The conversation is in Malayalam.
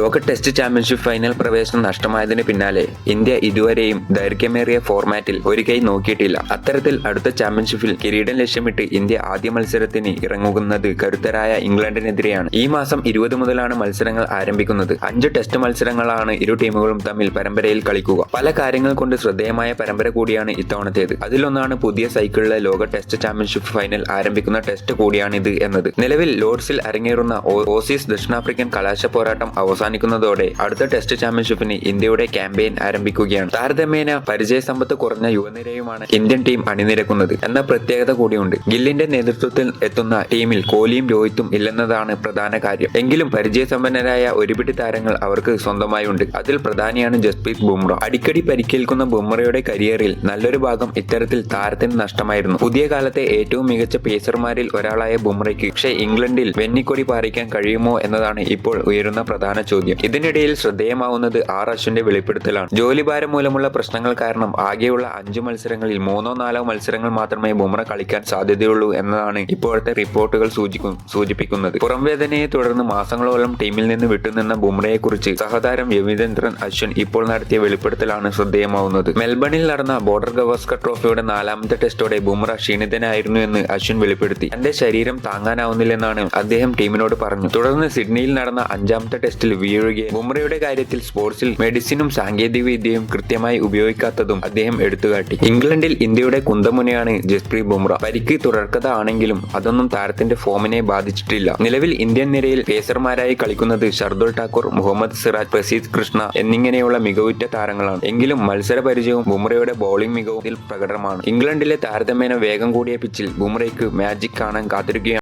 ലോക ടെസ്റ്റ് ചാമ്പ്യൻഷിപ്പ് ഫൈനൽ പ്രവേശനം നഷ്ടമായതിന് പിന്നാലെ ഇന്ത്യ ഇതുവരെയും ദൈർഘ്യമേറിയ ഫോർമാറ്റിൽ ഒരു കൈ നോക്കിയിട്ടില്ല. അത്തരത്തിൽ അടുത്ത ചാമ്പ്യൻഷിപ്പിൽ കിരീടം ലക്ഷ്യമിട്ട് ഇന്ത്യ ആദ്യ മത്സരത്തിന് ഇറങ്ങുന്നത് കരുത്തരായ ഇംഗ്ലണ്ടിനെതിരെയാണ്. ഈ മാസം ഇരുപത് മുതലാണ് മത്സരങ്ങൾ ആരംഭിക്കുന്നത്. അഞ്ച് ടെസ്റ്റ് മത്സരങ്ങളാണ് ഇരു ടീമുകളും തമ്മിൽ പരമ്പരയിൽ കളിക്കുക. പല കാര്യങ്ങൾ കൊണ്ട് ശ്രദ്ധേയമായ പരമ്പര കൂടിയാണ് ഇത്തവണത്തേത്. അതിലൊന്നാണ് പുതിയ സൈക്കിളിലെ ലോക ടെസ്റ്റ് ചാമ്പ്യൻഷിപ്പ് ഫൈനൽ ആരംഭിക്കുന്ന ടെസ്റ്റ് കൂടിയാണിത് എന്നത്. നിലവിൽ ലോർഡ്സിൽ അരങ്ങേറുന്ന ഓസീസ് ദക്ഷിണാഫ്രിക്കൻ കലാശ പോരാട്ടം അവസാനിക്കുന്നതോടെ അടുത്ത ടെസ്റ്റ് ചാമ്പ്യൻഷിപ്പിന് ഇന്ത്യയുടെ ക്യാമ്പയിൻ ആരംഭിക്കുകയാണ്. താരതമ്യേന പരിചയസമ്പത്ത് കുറഞ്ഞ യുവനിരയുമാണ് ഇന്ത്യൻ ടീം അണിനിരക്കുന്നത്. എന്ന പ്രത്യേകത കൂടിയുണ്ട്. ഗില്ലിന്റെ നേതൃത്വത്തിൽ എത്തുന്ന ടീമിൽ കോഹ്ലിയും രോഹിത്തും ഇല്ലെന്നതാണ് പ്രധാന കാര്യം. എങ്കിലും പരിചയസമ്പന്നരായ ഒരുപിടി താരങ്ങൾ അവർക്ക് സ്വന്തമായി ഉണ്ട് അതിൽ പ്രധാനിയാണ് ജസ്പ്രീത് ബുംറ. അടിക്കടി പരിക്കേൽക്കുന്ന ബുംറയുടെ കരിയറിൽ നല്ലൊരു ഭാഗം ഇത്തരത്തിൽ താരത്തിന് നഷ്ടമായിരുന്നു. പുതിയ കാലത്തെ ഏറ്റവും മികച്ച പേസർമാരിൽ ഒരാളായ ബുംറയ്ക്ക് പക്ഷേ ഇംഗ്ലണ്ടിൽ വെന്നിക്കൊടി പാറിക്കാൻ കഴിയുമോ എന്നതാണ് ഇപ്പോൾ ഉയരുന്ന പ്രധാന ചോദ്യം. ഇതിനിടയിൽ ശ്രദ്ധേയമാവുന്നത് ആർ അശ്വിന്റെ വെളിപ്പെടുത്തലാണ്. ജോലിഭാരം മൂലമുള്ള പ്രശ്നങ്ങൾ കാരണം ആകെയുള്ള അഞ്ചു മത്സരങ്ങളിൽ മൂന്നോ നാലോ മത്സരങ്ങൾ മാത്രമേ ബുംറ കളിക്കാൻ സാധ്യതയുള്ളൂ എന്നതാണ് ഇപ്പോഴത്തെ റിപ്പോർട്ടുകൾ സൂചിപ്പിക്കുന്നത്. പുറംവേദനയെ തുടർന്ന് മാസങ്ങളോളം ടീമിൽ നിന്ന് വിട്ടുനിന്ന ബുംറയെ കുറിച്ച് സഹതാരം രവീന്ദ്രൻ അശ്വിൻ ഇപ്പോൾ നടത്തിയ വെളിപ്പെടുത്തലാണ് ശ്രദ്ധേയമാവുന്നത്. മെൽബണിൽ നടന്ന ബോർഡർ ഗവാസ്കർ ട്രോഫിയുടെ നാലാമത്തെ ടെസ്റ്റോടെ ബുംറ ക്ഷീണിതനായിരുന്നു എന്ന് അശ്വിൻ വെളിപ്പെടുത്തി. തന്റെ ശരീരം താങ്ങാനാവുന്നില്ലെന്നാണ് അദ്ദേഹം ടീമിനോട് പറഞ്ഞു. തുടർന്ന് സിഡ്നിയിൽ നടന്ന അഞ്ചാമത്തെ ടെസ്റ്റിൽ വീഴുകയും ബുംറയുടെ കാര്യത്തിൽ സ്പോർട്സിൽ മെഡിസിനും സാങ്കേതിക വിദ്യയും കൃത്യമായി ഉപയോഗിക്കാത്തതും അദ്ദേഹം എടുത്തുകാട്ടി. ഇംഗ്ലണ്ടിൽ ഇന്ത്യയുടെ കുന്തമുനയാണ് ജസ്പ്രീത് ബുംറ. പരിക്ക് തുടർക്കഥ ആണെങ്കിലും അതൊന്നും താരത്തിന്റെ ഫോമിനെ ബാധിച്ചിട്ടില്ല. നിലവിൽ ഇന്ത്യൻ നിരയിൽ പേസർമാരായി കളിക്കുന്നത് ഷർദുൽ ഠാക്കൂർ മുഹമ്മദ് സിറാജ് പ്രസീദ് കൃഷ്ണ എന്നിങ്ങനെയുള്ള മികവുറ്റ താരങ്ങളാണ്. എങ്കിലും മത്സര പരിചയവും ബുംറയുടെ ബൌളിംഗ് മികവും പ്രകടമാണ്. ഇംഗ്ലണ്ടിലെ താരതമ്യേന വേഗം കൂടിയ പിച്ചിൽ ബുംറയ്ക്ക് മാജിക് കാണാൻ കാത്തിരിക്കുകയാണ്.